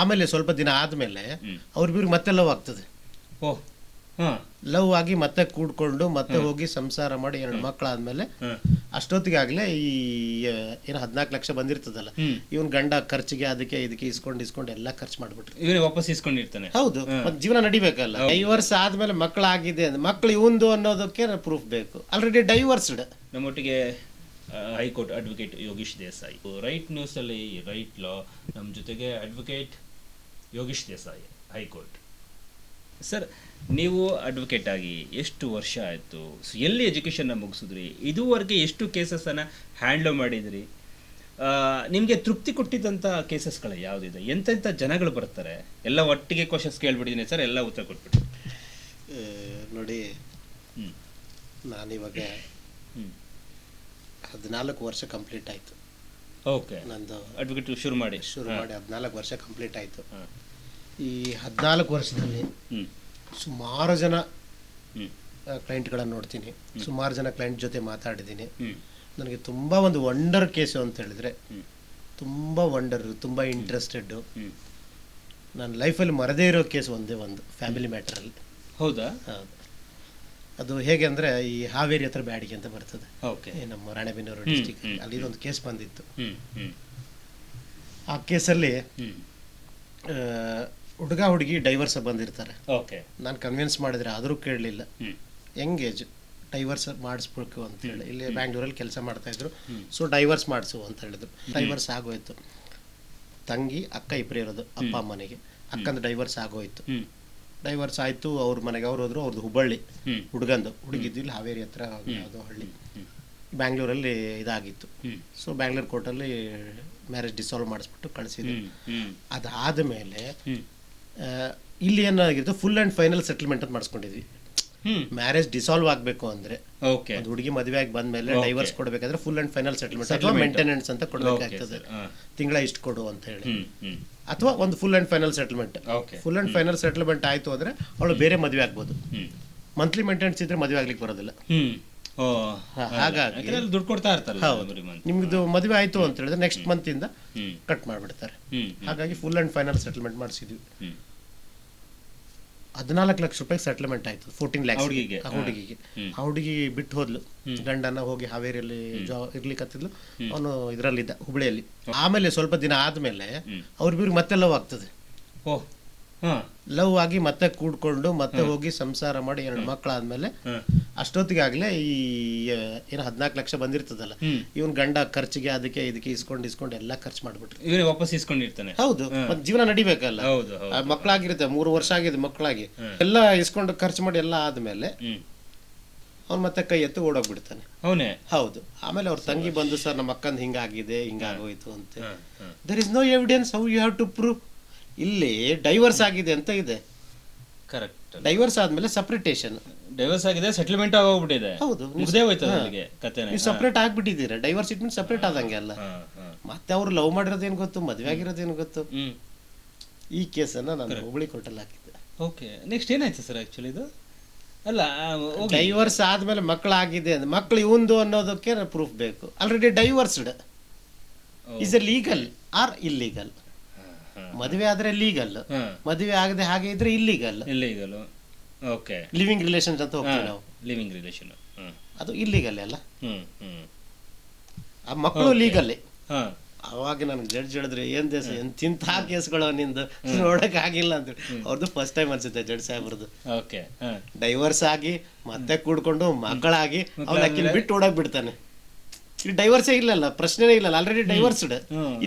ಆಮೇಲೆ ಸ್ವಲ್ಪ ದಿನ ಆದ್ಮೇಲೆ ಅವ್ರಿಬ್ರಿಗೆ ಮತ್ತೆ ಲವ್ ಆಗ್ತದೆ. ಓ ಹಾ. ಲವ್ ಆಗಿ ಮತ್ತೆ ಕೂಡ್ಕೊಂಡು ಮತ್ತೆ ಹೋಗಿ ಸಂಸಾರ ಮಾಡಿ ಎರಡು ಮಕ್ಕಳಾದ್ಮೇಲೆ ಹಾ. ಅಷ್ಟೊತ್ತಿಗೆ ಆಗ್ಲೇ ಈ ಏನು ಹದಿನಾಲ್ಕು ಲಕ್ಷ ಬಂದಿರ್ತದಲ್ಲ. ಇವನ್ ಗಂಡ ಖರ್ಚಿಗೆ ಅದಕ್ಕೆ ಇದಕ್ಕೆ ಇಸ್ಕೊಂಡು ಇಸ್ಕೊಂಡು ಎಲ್ಲ ಖರ್ಚು ಮಾಡ್ಬಿಟ್ರಿ. ಇವನೇ ವಾಪಸ್ ಇಸ್ಕೊಂಡಿರ್ತಾನೆ ಹೌದು ಮತ್ತ್ ಜೀವನ ನಡಿಬೇಕಲ್ಲ. ಡೈವರ್ಸ್ ಆದ್ಮೇಲೆ ಮಕ್ಕಳಾಗಿದೆ ಅಂದ್ರೆ ಮಕ್ಕಳು ಇವಂದು ಅನ್ನೋದಕ್ಕೆ ಪ್ರೂಫ್ ಬೇಕು. ಆಲ್ರೆಡಿ ಡೈವರ್ಸ್ಡ್ ನಮ್ಮೊಟ್ಟಿಗೆ high court advocate Yogish Desai. Right news ಅಲ್ಲಿ ರೈಟ್ ಲಾ ನಮ್ಮ ಜೊತೆಗೆ advocate Yogish Desai high court. Sir ನೀವು ಅಡ್ವೊಕೇಟ್ ಆಗಿ ಎಷ್ಟು ವರ್ಷ ಆಯಿತು? ಎಲ್ಲಿ ಎಜುಕೇಷನ್ನ ಮುಗಿಸಿದ್ರಿ? ಇದುವರೆಗೆ ಎಷ್ಟು ಕೇಸಸನ್ನು ಹ್ಯಾಂಡಲ್ ಮಾಡಿದ್ರಿ? ನಿಮಗೆ ತೃಪ್ತಿ ಕೊಟ್ಟಿದ್ದಂಥ ಕೇಸಸ್ಗಳು ಯಾವುದಿದೆ? ಎಂತೆಂಥ ಜನಗಳು ಬರ್ತಾರೆ? ಎಲ್ಲ ಒಟ್ಟಿಗೆ ಕ್ವಶನ್ಸ್ ಕೇಳ್ಬಿಟ್ಟಿದ್ದೀನಿ ಸರ್ ಎಲ್ಲ ಉತ್ತರ ಕೊಟ್ಬಿಟ್ಟು ನೋಡಿ ಹ್ಞೂ ನಾನಿವಾಗ ಹ್ಞೂ ಹದಿನಾಲ್ಕು ವರ್ಷ ಕಂಪ್ಲೀಟ್ ಆಯ್ತು. ಓಕೆ ನಂದು ಅಡ್ವೊಕೇಟ್ ಶುರು ಮಾಡಿ. ಶುರು ಮಾಡಿ ಹದಿನಾಲ್ಕು ವರ್ಷ ಕಂಪ್ಲೀಟ್ ಆಯ್ತು. ಈ ಹದಿನಾಲ್ಕು ವರ್ಷದಲ್ಲಿ ಸುಮಾರು ಜನ ಕ್ಲೈಂಟ್ ಕ್ಲೈಂಟ್ಗಳನ್ನು ನೋಡ್ತೀನಿ. ಸುಮಾರು ಜನ ಕ್ಲೈಂಟ್ ಜೊತೆ ಮಾತಾಡಿದ್ದೀನಿ. ನನಗೆ ತುಂಬ ಒಂದು ವಂಡರ್ ಕೇಸು ಅಂತ ಹೇಳಿದ್ರೆ ತುಂಬಾ ವಂಡರ್ ತುಂಬ ಇಂಟ್ರೆಸ್ಟೆಡ್ ನನ್ನ ಲೈಫಲ್ಲಿ ಮರದೇ ಇರೋ ಕೇಸ್ ಒಂದೇ ಒಂದು ಫ್ಯಾಮಿಲಿ ಮ್ಯಾಟ್ರಲ್ಲಿ ಹೌದಾ? ಹೌದು. ಅದು ಹೇಗೆ ಅಂದರೆ ಈ ಹಾವೇರಿ ಹತ್ರ ಬ್ಯಾಡಿಗೆ ಅಂತ ಬರ್ತದೆ. ಓಕೆ ನಮ್ಮ ರಾಣೆಬೆನ್ನೂರು ಡಿಸ್ಟಿಕ್ ಅಲ್ಲಿ. ಒಂದು ಕೇಸ್ ಬಂದಿತ್ತು. ಆ ಕೇಸಲ್ಲಿ ಹುಡುಗ ಹುಡುಗಿ ಡೈವರ್ಸ್ ಬಂದಿರ್ತಾರೆ. ಓಕೆ ನಾನು ಕನ್ವಿನ್ಸ್ ಮಾಡಿದ್ರೆ ಆದರೂ ಕೇಳಲಿಲ್ಲ. ಎಂಗೇಜ್ ಡೈವರ್ಸ್ ಮಾಡಿಸ್ಬೇಕು ಅಂತ ಹೇಳಿ. ಇಲ್ಲಿ ಬ್ಯಾಂಗ್ಳೂರಲ್ಲಿ ಕೆಲಸ ಮಾಡ್ತಾ ಇದ್ರು. ಸೊ ಡೈವರ್ಸ್ ಮಾಡಿಸು ಅಂತ ಹೇಳಿದ್ರು. ಡೈವರ್ಸ್ ಆಗೋಯ್ತು. ತಂಗಿ ಅಕ್ಕ ಇಬ್ಬರು ಇರೋದು ಅಪ್ಪ ಅಮ್ಮನಿಗೆ. ಅಕ್ಕಂದು ಡೈವರ್ಸ್ ಆಗೋಯ್ತು. ಡೈವರ್ಸ್ ಆಯಿತು ಅವ್ರ ಮನೆಗೆ ಅವ್ರು ಹೋದ್ರು ಅವ್ರದ್ದು ಹುಬ್ಬಳ್ಳಿ ಹುಡುಗಂದು. ಹುಡುಗಿದ್ದು ಇಲ್ಲಿ ಹಾವೇರಿ ಹತ್ರ ಯಾವುದೋ ಹಳ್ಳಿ. ಬ್ಯಾಂಗ್ಳೂರಲ್ಲಿ ಇದಾಗಿತ್ತು. ಸೊ ಬ್ಯಾಂಗ್ಳೂರ್ ಕೋರ್ಟಲ್ಲಿ ಮ್ಯಾರೇಜ್ ಡಿಸಾಲ್ವ್ ಮಾಡಿಸ್ಬಿಟ್ಟು ಕಳಿಸಿದ್ರು. ಅದಾದ ಮೇಲೆ ಇಲ್ಲಿ ಏನಾಗಿತ್ತು ಫುಲ್ ಆ್ಯಂಡ್ ಫೈನಲ್ ಸೆಟಲ್ಮೆಂಟ್ ಅಂತ ಮಾಡಿಸ್ಕೊಂಡಿದ್ವಿ. ಮ್ಯಾರೇಜ್ ಡಿಸಾಲ್ವ್ ಆಗಬೇಕು ಅಂದ್ರೆ ಹುಡುಗಿ ಮದುವೆ ಆಗಿ ಬಂದ್ಮೇಲೆ. ಡೈವರ್ಸ್ ಕೊಡಬೇಕಾದ್ರೆ ಫುಲ್ ಅಂಡ್ ಫೈನಲ್ ಸೆಟಲ್ಮೆಂಟ್ ಅಥವಾ. ಮೇಂಟೆನೆನ್ಸ್ ಅಂತ ಕೊಡಬೇಕಾಗ್ತದೆ. ತಿಂಗಳ ಇಷ್ಟು ಕೊಡು ಅಂತ ಹೇಳಿ. ಅಥವಾ ಒಂದು full and final settlement okay full and final settlement ಆಯ್ತು ಅಂದ್ರೆ ಅವಳು ಬೇರೆ ಮದುವೆ ಆಗ್ಬೋದು. ಮಂತ್ಲಿ ಮೇಂಟೆನೆನ್ಸ್ ಇದ್ರೆ ಮದುವೆ ಆಗ್ಲಿಕ್ಕೆ ಬರೋದಿಲ್ಲ. ಹಾಗಾಗಿ- ದುಡ್ಡು ಕೊಡ್ತಾ ಇರ್ತಾರೆ ಹೌದು. ನಿಮ್ದು ಮದುವೆ ಆಯ್ತು ಅಂತ ಹೇಳಿದ್ರೆ ನೆಕ್ಸ್ಟ್ ಮಂತ್ ಇಂದ ಕಟ್ ಮಾಡ್ಬಿಡ್ತಾರೆ. ಹಾಗಾಗಿ ಫುಲ್ ಅಂಡ್ ಫೈನಲ್ ಸೆಟಲ್ಮೆಂಟ್ ಮಾಡಿಸಿದ್ವಿ. ಹದಿನಾಲ್ಕು ಲಕ್ಷ ರೂಪಾಯಿ ಸೆಟ್ಲ್ಮೆಂಟ್ ಆಯ್ತು ಫೋರ್ಟೀನ್ ಲ್ಯಾಕ್ಸ್ ಹುಡುಗಿಗೆ? ಆ ಹುಡುಗಿಗೆ. ಆ ಹುಡುಗಿ ಬಿಟ್ಟು ಹೋದ್ಲು. ಗಂಡನ ಹೋಗಿ ಹಾವೇರಿಯಲ್ಲಿ ಜಾ ಇರ್ಲಿಕ್ಕತ್ತಿದ್ಲು ಅವನು ಇದರಲ್ಲಿದ್ದ ಹುಬ್ಳಿಯಲ್ಲಿ. ಆಮೇಲೆ ಸ್ವಲ್ಪ ದಿನ ಆದ್ಮೇಲೆ ಅವ್ರ ಅವ್ರಿಬ್ರಿಗೆ ಮತ್ತೆ ಲವ್ ಆಗ್ತದೆ. ಓ ಹಾಂ. ಲವ್ ಆಗಿ ಮತ್ತೆ ಕೂಡ್ಕೊಂಡು ಮತ್ತೆ ಹೋಗಿ ಸಂಸಾರ ಮಾಡಿ ಎರಡು ಮಕ್ಕಳಾದ್ಮೇಲೆ ಅಷ್ಟೊತ್ತಿಗೆ ಆಗ್ಲೇ ಈ ಏನು ಹದಿನಾಲ್ಕು ಲಕ್ಷ ಬಂದಿರ್ತದಲ್ಲ. ಇವನ್ ಗಂಡ ಖರ್ಚಿಗೆ ಅದಕ್ಕೆ ಇದಕ್ಕೆ ಇಸ್ಕೊಂಡು ಇಸ್ಕೊಂಡು ಎಲ್ಲ ಖರ್ಚು ಮಾಡ್ಬಿಟ್ರು. ಇವನೇ ವಾಪಸ್ ಇಸ್ಕೊಂಡಿರ್ತಾನೆ. ಹೌದು ಮತ್ತೆ ಜೀವನ ನಡಿಬೇಕಲ್ಲ. ಹೌದು ಮಕ್ಕಳಾಗಿರುತ್ತೆ ಮೂರು ವರ್ಷ ಆಗಿದೆ ಮಕ್ಕಳಾಗಿ. ಎಲ್ಲ ಇಸ್ಕೊಂಡು ಖರ್ಚು ಮಾಡಿ ಎಲ್ಲ ಆದ್ಮೇಲೆ ಅವ್ನು ಮತ್ತೆ ಕೈ ಎತ್ತು ಓಡೋಗ್ಬಿಡ್ತಾನೆ. ಅವನೇ? ಹೌದು. ಆಮೇಲೆ ಅವ್ರ ತಂಗಿ ಬಂದು ಸರ್ ನಮ್ಮ ಅಕ್ಕಂದು ಹಿಂಗಾಗಿದೆ ಹಿಂಗಾಗೋಯ್ತು ಅಂತ. There is no evidence how you have to prove ಇಲ್ಲಿ ಡೈವರ್ಸ್ ಆಗಿದೆ ಅಂತ ಇದೆ. ಕರೆಕ್ಟ್ ಡೈವರ್ಸ್ ಆದ್ಮೇಲೆ ಸಪ್ರೇಟೇಷನ್ ಡೈವರ್ಸ್ ಆಗಿದೆ ಸೆಟಲ್ಮೆಂಟ್ ಆಗೋಗ್ಬಿಟ್ಟಿದೆ. ಹೌದು ಮುಗ್ದೇ ಹೋಯ್ತದ ಅಲ್ಲಿಗೆ ನೀವು ಸಪ್ರೇಟ್ ಆಗ್ಬಿಟ್ಟಿದ್ದೀರಾ? ಡೈವರ್ಸ್ ಇಟ್ಮೆಂಟ್ ಸಪ್ರೇಟ್ ಆದಂಗೆ ಅಲ್ಲ. ಹಾಂ ಹಾಂ. ಮತ್ತೆ ಅವ್ರು ಲವ್ ಮಾಡಿರೋದೇನು ಗೊತ್ತು ಮದುವೆ ಆಗಿರೋದೇನು ಗೊತ್ತು? ಈ ಈ ಕೇಸನ್ನ ನಾನು ಹುಬ್ಳಿ ಕೋರ್ಟಲ್ಲಿ ಹಾಕಿದ್ದೆ. ಓಕೆ ನೆಕ್ಸ್ಟ್ ಏನಾಯ್ತು ಸರ್ ಆಕ್ಚುಲಿ ಇದು? ಅಲ್ಲ ಡೈವರ್ಸ್ ಆದ್ಮೇಲೆ ಮಕ್ಕಳಾಗಿದೆ ಅಂದ್ರೆ ಮಕ್ಕಳು ಇವಂದು ಅನ್ನೋದಕ್ಕೆ ಪ್ರೂಫ್ ಬೇಕು. Already divorced is a legal or illegal ಹಾಂ ಮದುವೆ ಆದ್ರೆ ಲೀಗಲ್ ಹಾಂ. ಮದುವೆ ಆಗದೆ ಹಾಗೆ ಇದ್ರೆ illegal illegal okay living relations ಅಂತ ಹೋಗ್ತೀವಿ ನಾವು. ಲಿವಿಂಗ್ ರಿಲೇಷನ್ ಅದು ಇಲ್ಲಿಗಲ್ಲೇ ಅಲ್ಲ? ಆ ಮಕ್ಕಳು ಲೀಗಲ್ಲಿ ಅವಾಗ ನನಗೆ ಜಡ್ಜ್ ಹೇಳಿದ್ರೆ ಏನ್ ದೇಶ ಎಂತಿಂಥ ಕೇಸ್ಗಳು ನಿಂದು ನೋಡಕ್ ಆಗಿಲ್ಲ ಅಂತ ಅವ್ರದ್ದು ಫಸ್ಟ್ ಟೈಮ್ ಅನ್ಸುತ್ತೆ ಜಡ್ಜ್ ಸಾಹೇಬ್ರದ್ದು. ಓಕೆ ಡೈವರ್ಸ್ ಆಗಿ ಮತ್ತೆ ಕೂಡ್ಕೊಂಡು ಮಕ್ಕಳಾಗಿ ಅವ್ನ ಅಕ್ಕಿನ ಬಿಟ್ಟು ಓಡಕ್ ಬಿಡ್ತಾನೆ ಇಲ್ಲಿ ಡೈವರ್ಸೇ ಇಲ್ಲಲ್ಲ ಪ್ರಶ್ನೆನೇ ಇಲ್ಲಲ್ಲ ಆಲ್ರೆಡಿ ಡೈವರ್ಸ್ಡ್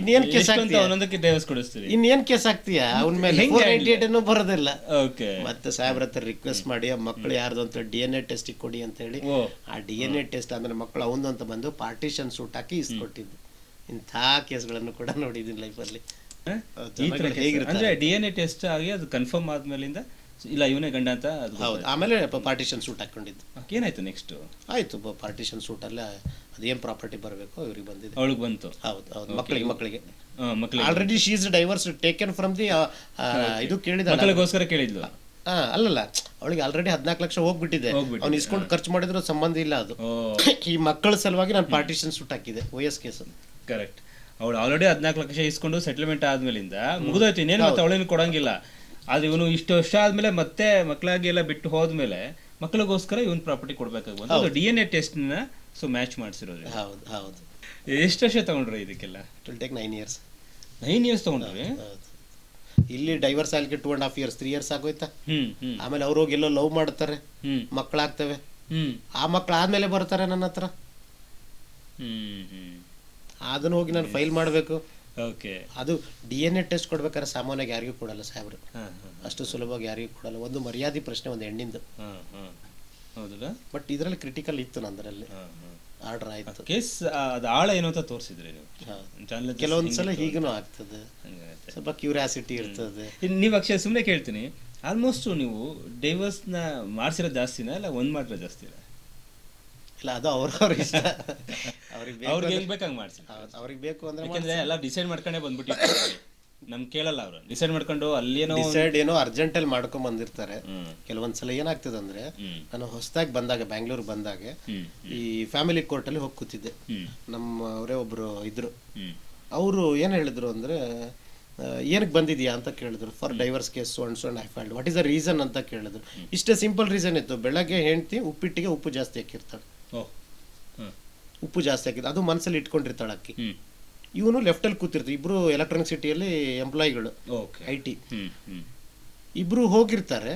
ಇನ್ನೇನ್ ಕೇಸ್ ಒಂದೊಂದಕ್ಕೆ ಡೈವರ್ಸ್ ಕೊಡಿಸ್ತೀರಿ? ಇನ್ನೇನ್ ಕೇಸ್ ಆಗ್ತೀಯಾ? ಅವನ ಮೇಲೆ ಫೋರ್ ಏಟ್ ಏನೂ ಬರೋದಿಲ್ಲ. ಓಕೆ. ಮತ್ತೆ ಸಾಹೇಬ್ರ ಹತ್ರ ರಿಕ್ವೆಸ್ಟ್ ಮಾಡಿ ಆ ಮಕ್ಕಳು ಯಾರ್ದು ಅಂತ ಡಿ ಎನ್ ಎ ಟೆಸ್ಟ್ ಕೊಡಿ ಅಂತ ಹೇಳಿ ಆ ಡಿ ಎನ್ ಎ ಟೆಸ್ಟ್ ಅಂದ್ರೆ ಮಕ್ಕಳು ಅವನಂತ ಅಂತ ಬಂದು ಪಾರ್ಟಿಷನ್ ಸೂಟ್ ಹಾಕಿ ಇಸ್ಕೊಟ್ಟಿದ್ದು. ಇಂಥ ಕೇಸ್ಗಳನ್ನು ಕೂಡ ನೋಡಿದ್ದೀನಿ ಲೈಫಲ್ಲಿ. ಹೇಗಿರ್ತಾರೆ? ಅಂದ್ರೆ ಡಿ ಎನ್ ಎ ಟೆಸ್ಟ್ ಆಗಿ ಅದು ಕನ್ಫರ್ಮ್ ಆದ್ಮೇಲಿಂದ ಇಲ್ಲ ಇವನೇ ಗಂಡ ಅಂತ ಹೌದು ಆಮೇಲೆ ಪಾರ್ಟಿಷನ್ ಸೂಟ್ ಹಾಕೊಂಡಿದ್ದು. ಏನಾಯ್ತು ನೆಕ್ಸ್ಟ್ ಆಯ್ತು ಪಾರ್ಟಿಷನ್ ಸೂಟ್ ಸೂಟಲ್ಲೇ ಅದೇನ್ ಪ್ರಾಪರ್ಟಿ ಬರಬೇಕು ಇವ್ರಿಗೆ ಬಂದಿದೆ. ಅವಳಿಗೆ ಬಂತು? ಹೌದು ಹೌದು ಮಕ್ಕಳಿಗೆ ಮಕ್ಕಳಿಗೆ ಮಕ್ಕಳು already she is divorced taken from the ಇದು ಕೇಳಿದ ಮಕ್ಕಳಿಗೋಸ್ಕರ ಕೇಳಿದ್ಲು? ಅಲ್ಲಲ್ಲ ಅವಳಿಗೆ ಆಲ್ರೆಡಿ ಹದಿನಾಲ್ಕು ಲಕ್ಷ ಹೋಗ್ಬಿಟ್ಟಿದೆ. ಅವ್ನು ಇಸ್ಕೊಂಡು ಖರ್ಚು ಮಾಡಿದ್ರು ಸಂಬಂಧ ಇಲ್ಲ ಅದು. ಈ ಮಕ್ಕಳ ಸಲುವಾಗಿ ನಾನು ಪಾರ್ಟಿಷನ್ ಸೂಟ್ ಹಾಕಿದೆ ಓ ಎಸ್ ಕೇಸ್. ಕರೆಕ್ಟ್ ಅವಳು ಆಲ್ರೆಡಿ ಹದಿನಾಲ್ಕು ಲಕ್ಷ ಇಸ್ಕೊಂಡು ಸೆಟಲ್ಮೆಂಟ್ ಆದ್ಮೇಲಿಂದ ಮುಗಿದೋಯ್ತು ಇನ್ನೇನು ಮತ್ತೆ ಅವಳೇನು ಕೊಡಂಗಿಲ್ಲ. ಆದ್ರೆ ಇವನು ಇಷ್ಟು ವರ್ಷ ಆದ್ಮೇಲೆ ಮತ್ತೆ ಮಕ್ಕಳಾಗಿ ಎಲ್ಲ ಬಿಟ್ಟು ಹೋದ್ಮೇಲೆ ಮಕ್ಕಳಿಗೋಸ್ಕರ ಇವನ್ ಪ್ರಾಪರ್ಟಿ ಕೊಡ್ಬೇಕಾಗ್ಬೋದು. ಡಿ ಎನ್ ಎ ಟೆಸ್ಟ್ನ ಸೊ ಮ್ಯಾಚ್ ಮಾಡಿಸಿರೋದು. ಹೌದು ಹೌದು. ಎಷ್ಟು ವರ್ಷ ತಗೊಂಡ್ರಿ ಇದಕ್ಕೆಲ್ಲ? Take nine years nine years ತಗೊಂಡ್ರಿ? ಇಲ್ಲಿ ಡೈವರ್ಸ್ ಆಗ್ಲಿಕ್ಕೆ two and half years three years ಆಗೋಯ್ತಾ? ಆಮೇಲೆ ಅವ್ರು ಹೋಗಿ ಎಲ್ಲೋ ಲವ್ ಮಾಡ್ತಾರೆ. ಮಕ್ಕಳಾಗ್ತವೆ. ಆ ಮಕ್ಕಳು ಆದ್ಮೇಲೆ ಬರ್ತಾರೆ ನನ್ನ ಹತ್ರ. ಹ್ಮ್ ಹ್ಮ್. ಅದನ್ನ ಹೋಗಿ ನಾನು ಫೈಲ್ ಮಾಡಬೇಕು. ಓಕೆ ಅದು ಡಿ ಎನ್ ಎ ಟೆಸ್ಟ್ ಕೊಡ್ಬೇಕಾದ್ರೆ ಸಾಮಾನ್ಯವಾಗಿ ಯಾರಿಗೂ ಕೊಡಲ್ಲ ಸಾಹೇಬ್ರು. ಅಷ್ಟು ಸುಲಭವಾಗಿ ಯಾರಿಗೂ ಕೊಡಲ್ಲ. ಒಂದು ಮರ್ಯಾದೆ ಪ್ರಶ್ನೆ ಒಂದು ಹೆಣ್ಣಿಂದು. ಹೌದಲ್ಲ? ಬಟ್ ಇದರಲ್ಲಿ ಕ್ರಿಟಿಕಲ್ ಇತ್ತು ನಂದರಲ್ಲಿ ಆರ್ಡರ್ ಆಯ್ತು. ಕೇಸ್ ಅದು ಆಳ ಏನು ಅಂತ ತೋರಿಸಿದ್ರಿ ನೀವು? ಕೆಲವೊಂದ್ಸಲ ಹೀಗೂ ಆಗ್ತದೆ. ಸ್ವಲ್ಪ ಕ್ಯೂರಿಯಾಸಿಟಿ ಇರ್ತದೆ. ನೀವು ಅಕ್ಷಯ ಸುಮ್ಮನೆ ಕೇಳ್ತೀನಿ. ಆಲ್ಮೋಸ್ಟ್ ನೀವು ಡೈವರ್ಸ್ನ ಮಾಡಿಸಿರೋ ಜಾಸ್ತಿನಾ ಇಲ್ಲ ಒಂದು ಮಾಡಿರೋ ಜಾಸ್ತಿನಾ? ಇಲ್ಲ ಅದು ಅವ್ರವ್ರ ಇಷ್ಟ. ಅವ್ರಿಗೆ ಅವ್ರಿಗೆ ಹೆಂಗ್ ಬೇಕು ಮಾಡ್ಸಿ. ಅವ್ರಿಗೆ ಬೇಕು ಅಂದ್ರೆ ಎಲ್ಲ ಡಿಸೈಡ್ ಮಾಡ್ಕೊಂಡೇ ಬಂದ್ಬಿಟ್ಟಿರ್ತಾರೆ ನಮ್ ಕೇಳಲ್ಲ ಅವರು. ಡಿಸೈಡ್ ಮಾಡ್ಕೊಂಡು ಅಲ್ಲೇನೋ ಡಿಸೈಡ್ ಏನೋ ಅರ್ಜೆಂಟ್ ಅಲ್ಲಿ ಮಾಡ್ಕೊಂಡ್ ಬಂದಿರ್ತಾರೆ. ಕೆಲವೊಂದ್ಸಲ ಏನಾಗ್ತದೆ ಅಂದ್ರೆ ನಾನು ಹೊಸದಾಗಿ ಬಂದಾಗ ಬ್ಯಾಂಗ್ಳೂರ್ ಬಂದಾಗ ಈ ಫ್ಯಾಮಿಲಿ ಕೋರ್ಟ್ ಅಲ್ಲಿ ಹೋಗಿ ಕೂತಿದ್ದೆ. ನಮ್ಮ ಅವರೇ ಒಬ್ರು ಇದ್ರು. ಅವರು ಏನ್ ಹೇಳಿದ್ರು ಅಂದ್ರೆ ಏನಕ್ಕೆ ಬಂದಿದ್ಯಾ? ಅಂತ ಕೇಳಿದ್ರು. For divorce case one ಸೊಂಡ್ I filed what is the reason ಅಂತ ಕೇಳಿದ್ರು. ಇಷ್ಟೇ ಸಿಂಪಲ್ ರೀಸನ್ ಇತ್ತು. ಬೆಳಗ್ಗೆ ಹೆಂಡ್ತಿ ಉಪ್ಪಿಟ್ಟಿಗೆ ಉಪ್ಪು ಜಾಸ್ತಿ ಹಾಕಿರ್ತಾಳೆ. ಉಪ್ಪು ಜಾಸ್ತಿ ಹಾಕಿದ್ದು. ಅದು ಮನಸ್ಸಲ್ಲಿ ಇಟ್ಕೊಂಡಿರ್ತಾಳೆ ಅಕ್ಕಿ. ಇವನು ಲೆಫ್ಟಲ್ಲಿ ಕೂತಿರ್ತಾರೆ ಇಬ್ರು ಎಲೆಕ್ಟ್ರಾನಿಕ್ ಸಿಟಿಯಲ್ಲಿ ಎಂಪ್ಲಾಯಿಗಳು ಓಕೆ ಐ ಟಿ ಇಬ್ರು ಹೋಗಿರ್ತಾರೆ.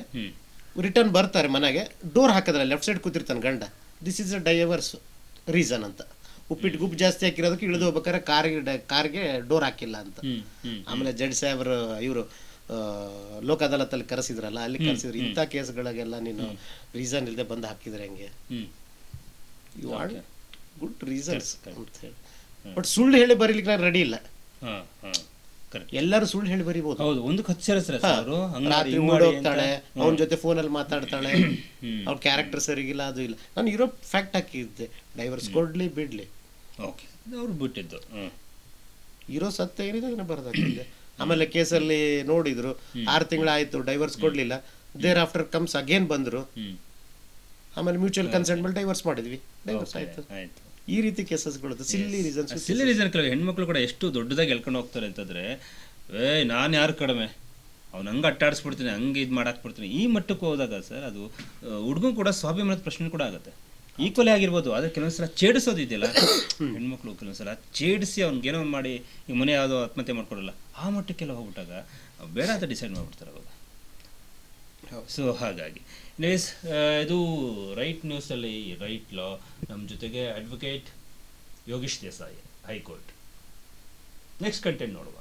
ರಿಟರ್ನ್ ಬರ್ತಾರೆ ಮನೆಗೆ. ಡೋರ್ ಹಾಕಿದ್ರೆ ಲೆಫ್ಟ್ ಸೈಡ್ ಕೂತಿರ್ತಾನೆ ಗಂಡ. This is a divorce reason ಅಂತ. ಉಪ್ಪಿಟ್ಟು ಗುಪ್ ಜಾಸ್ತಿ ಹಾಕಿರೋದಕ್ಕೆ ಇಳಿದು ಹೋಗ್ಬೇಕಾದ್ರೆ ಕಾರ್ಗೆ ಕಾರ್ಗೆ ಡೋರ್ ಹಾಕಿಲ್ಲ ಅಂತ. ಆಮೇಲೆ ಜಡ್ ಸಾಹೇಬರು ಇವರು ಲೋಕ ಅದಾಲತಲ್ಲಿ ಕರೆಸಿದ್ರಲ್ಲ ಅಲ್ಲಿ ಕರೆಸಿದ್ರು. ಇಂಥ ಕೇಸ್ಗಳಿಗೆಲ್ಲ ನೀನು ರೀಸನ್ ಇಲ್ಲದೆ ಬಂದು ಹಾಕಿದ್ರೆ ಹೆಂಗೆ? ಯು ಆರ್ ಗುಡ್ ರೀಸನ್ಸ್ ಅಂತ ಹೇಳಿ ಬಟ್ ಸುಳ್ಳು ಹೇಳಿ ಬರೀಲಿಕ್ಕೆ ನಾನು ರೆಡಿ ಇಲ್ಲ. ಎಲ್ಲರೂ ಸುಳ್ಳು ಹೇಳಿ ಬರಿಬೋದು. ಹೌದು ಒಂದು ಖರ್ಚು ಸೇರಿಸ್ರೆ ಹಾ. ಅವರು. ರಾತ್ರಿ ಓಡೋಗ್ತಾಳೆ ಅವನ ಜೊತೆ ಫೋನಲ್ಲಿ ಮಾತಾಡ್ತಾಳೆ. ಅವ್ರ ಕ್ಯಾರೆಕ್ಟರ್ ಸರಿಗಿಲ್ಲ ಅದು ಇಲ್ಲ. ನಾನು ಇರೋ ಫ್ಯಾಕ್ಟ್ ಹಾಕಿದ್ದೆ. ಡೈವರ್ಸ್ ಕೊಡ್ಲಿ ಬಿಡ್ಲಿ. ಓಕೆ ಅವ್ರು ಬಿಟ್ಟಿದ್ದು. ಇರೋ ಸತ್ಯ ಏನಿದೆ ಅದನ್ನ ಬರ್ದಾಕಿದ್ದೆ ಆಮೇಲೆ ಕೇಸಲ್ಲಿ ನೋಡಿದ್ರು ಆರು ತಿಂಗಳಾಯ್ತು ಡೈವರ್ಸ್ ಕೊಡ್ಲಿಲ್ಲ. ದೇರ್ ಆಫ್ಟರ್ ಕಮ್ಸ್ ಅಗೇನ್ ಬಂದ್ರು ಆಮೇಲೆ ಮ್ಯೂಚುವಲ್ ಕನ್ಸೆಂಟ್ ಮೇಲೆ ಡೈವರ್ಸ್ ಮಾಡಿದ್ವಿ. ಡೈವರ್ಸ್ ಆಯ್ತು. ಈ ರೀತಿ ಕೇಸಸ್ಗಳು ಸಿಲ್ಲಿ ರೀಸನ್ಸ್ ಸಿಲ್ಲಿ ರೀಸನ್ ಕೆಲವು ಹೆಣ್ಮಕ್ಳು ಕೂಡ ಎಷ್ಟು ದೊಡ್ಡದಾಗಿ ಎಳ್ಕೊಂಡು ಹೋಗ್ತಾರೆ ಅಂತಂದ್ರೆ ಏ ನಾನು ಯಾರು ಕಡಿಮೆ? ಅವ್ನು ಹಂಗೆ ಅಟ್ಟಾಡಿಸ್ಬಿಡ್ತೀನಿ ಹಂಗೆ ಇದು ಮಾಡಾಕ್ಬಿಡ್ತೀನಿ. ಈ ಮಟ್ಟಕ್ಕೆ ಹೋದಾಗ ಸರ್ ಅದು ಹುಡುಗನ್ ಕೂಡ ಸ್ವಾಭಿಮಾನದ ಪ್ರಶ್ನೆ ಕೂಡ ಆಗುತ್ತೆ. ಈಕ್ವಲಿ ಆಗಿರ್ಬೋದು ಆದರೆ ಕೆಲವೊಂದ್ಸಲ ಛೇಡಿಸೋದು ಇದೆಯಲ್ಲ? ಹೆಣ್ಮಕ್ಳು ಕೆಲವೊಂದ್ಸಲ ಛೇಡಿಸಿ ಅವ್ನಿಗೇನೋ ಮಾಡಿ ಈ ಮನೆ ಯಾವುದೋ ಆತ್ಮಹತ್ಯೆ ಮಾಡ್ಕೊಡಲ್ಲ. ಆ ಮಟ್ಟಕ್ಕೆಲ್ಲ ಹೋಗ್ಬಿಟ್ಟಾಗ ಬೇಡ ಅಂತ ಡಿಸೈಡ್ ಮಾಡ್ಬಿಡ್ತಾರೆ ಅವಾಗ. ಸೊ ಹಾಗಾಗಿ. ನೆಸ್ ಇದು ರೈಟ್ ನ್ಯೂಸಲ್ಲಿ ರೈಟ್ ಲಾ ನಮ್ಮ ಜೊತೆಗೆ advocate Yogish Desai, high court. Next content ನೋಡುವ.